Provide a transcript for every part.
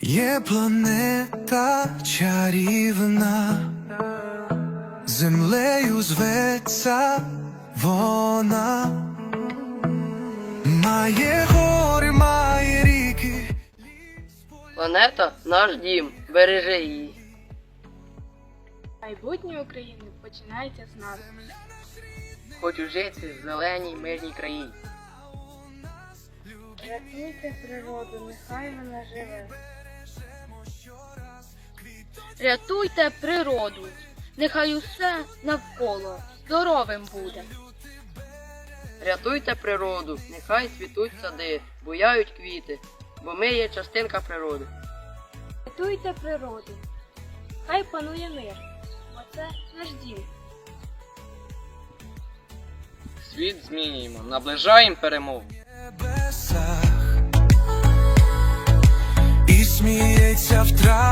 Є планета чарівна, землею зветься вона, має гори, має ріки. Планета наш дім, бережи її. Майбутнє України починається з нас. Хочу жити в зеленій мирній країні. Рятуйте природу, нехай вона живе. Рятуйте природу, нехай усе навколо здоровим буде. Рятуйте природу, нехай цвітуть сади, буяють квіти, бо ми є частинка природи. Рятуйте природу, хай панує мир, бо це наш дім. Світ змінюємо, наближаємо перемогу. небесах і сміється в траві.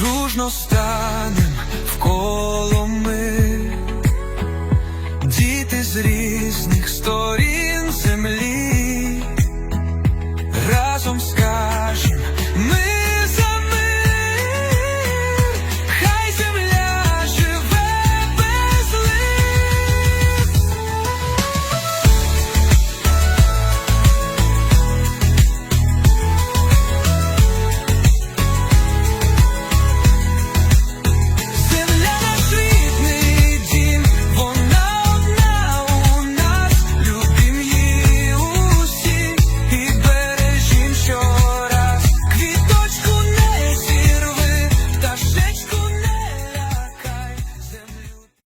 дружно станем в колом.